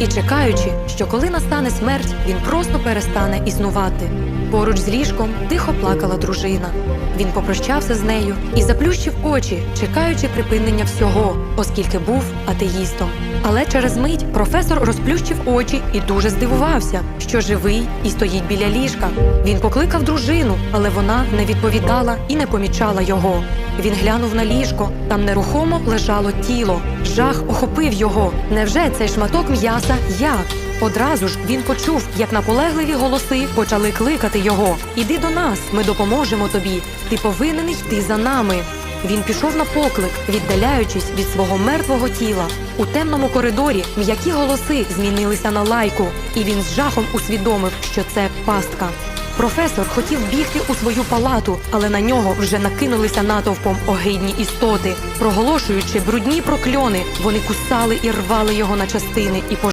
і чекаючи, що коли настане смерть, він просто перестане існувати. Поруч з ліжком тихо плакала дружина. Він попрощався з нею і заплющив очі, чекаючи припинення всього, оскільки був атеїстом. Але через мить професор розплющив очі і дуже здивувався, що живий і стоїть біля ліжка. Він покликав дружину, але вона не відповідала і не помічала його. Він глянув на ліжко, там нерухомо лежало тіло. Жах охопив його. Невже цей шматок м'яса я? Одразу ж він почув, як наполегливі голоси почали кликати його. Іди до нас, ми допоможемо тобі. Ти повинен йти за нами. Він пішов на поклик, віддаляючись від свого мертвого тіла. У темному коридорі м'які голоси змінилися на лайку, і він з жахом усвідомив, що це пастка. Професор хотів бігти у свою палату, але на нього вже накинулися натовпом огидні істоти. Проголошуючи брудні прокльони, вони кусали і рвали його на частини і